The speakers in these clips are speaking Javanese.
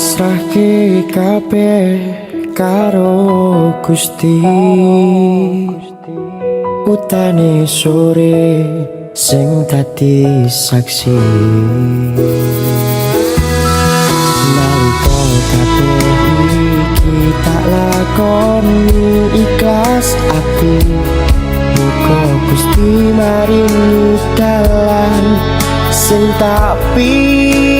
pasrahke kabeh karo Gusti. Utane sore sing dadi saksi. Tak lakoni ikhlas ati muga Gusti maringi dalan sing tak pingin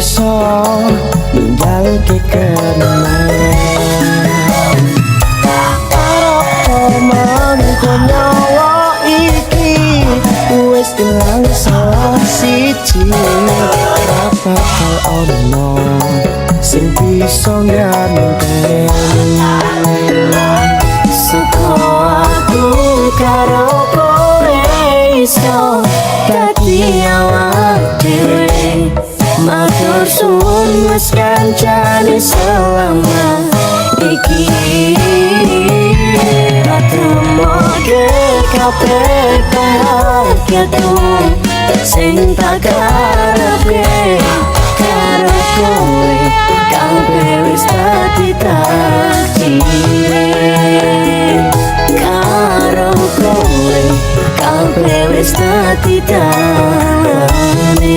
iso ninggal kekenangan Karo omong nyawa iki? Wis ilang salah siji. Ora bakal ono Sing bisa nganteni Suka aku karo Matur suwun wis kancane selama iki. Kabeh bahagia tuh Sing tak karepe. Kowe Kabeh wis dadi takdir. Karo kowe kabeh wis dadi dalane